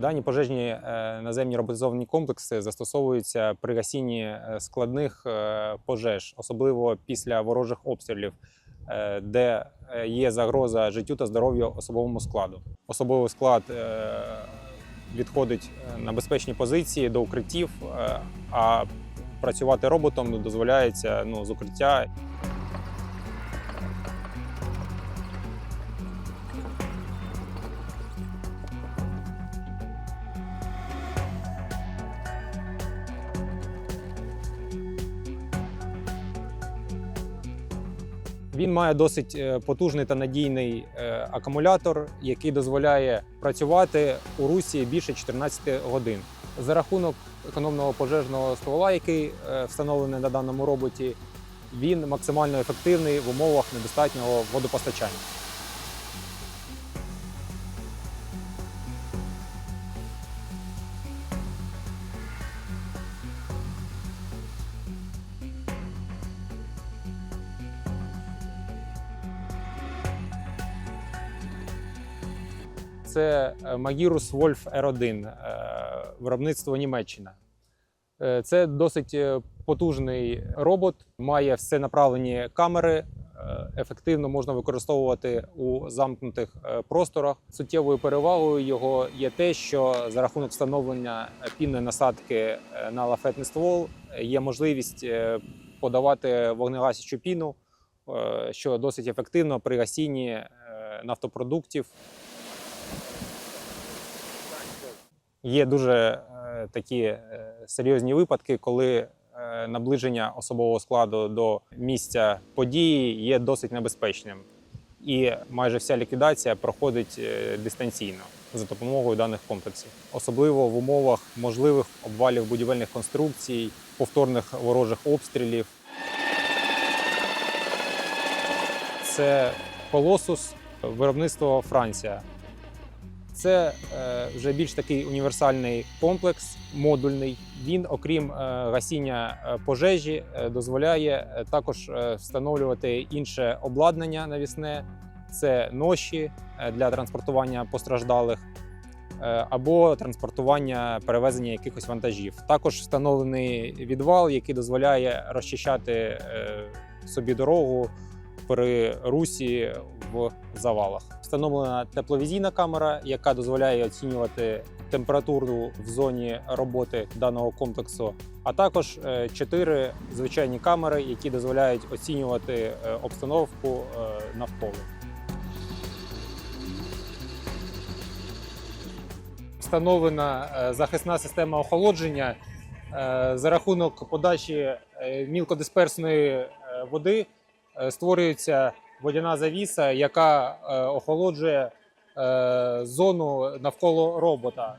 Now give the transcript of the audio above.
Дані пожежні е, наземні роботизовані комплекси застосовуються при гасінні е, складних е, пожеж, особливо після ворожих обстрілів, де є загроза життю та здоров'ю особовому складу. Особовий склад відходить на безпечні позиції до укриттів, а працювати роботом дозволяється ну, з укриття. Він має досить е, потужний та надійний е, акумулятор, який дозволяє працювати у русі більше 14 годин. За рахунок економного пожежного ствола, який е, встановлений на даному роботі, він максимально ефективний в умовах недостатнього водопостачання. Це Magirus Wolf R1, е, виробництво Німеччина. Е, Це досить е, потужний робот, має все направлені камери. е, Ефективно можна використовувати у замкнутих просторах. Суттєвою перевагою його є те, що за рахунок встановлення пінної насадки на лафетний ствол є можливість подавати вогнегасячу піну, що досить ефективно при гасінні нафтопродуктів Є дуже е, такі е, серйозні випадки, коли е, наближення особового складу до місця події є досить небезпечним, і майже вся ліквідація проходить дистанційно за допомогою даних комплексів, особливо в умовах можливих обвалів будівельних конструкцій, повторних ворожих обстрілів. Це колосус виробництво Франція. Це е, вже більш такий універсальний комплекс, модульний. Він, окрім е, гасіння е, пожежі, дозволяє також встановлювати інше обладнання навісне. Це ноші для транспортування постраждалих або транспортування перевезення якихось вантажів. Також встановлений відвал, який дозволяє розчищати собі дорогу при русі в завалах. Встановлена тепловізійна камера, яка дозволяє оцінювати температуру в зоні роботи даного комплексу, а також е, чотири звичайні камери, які дозволяють оцінювати е, обстановку е, навколо. Встановлена захисна система охолодження за рахунок подачі мілкодисперсної води створюється водяна завіса, яка е, охолоджує е, зону навколо робота.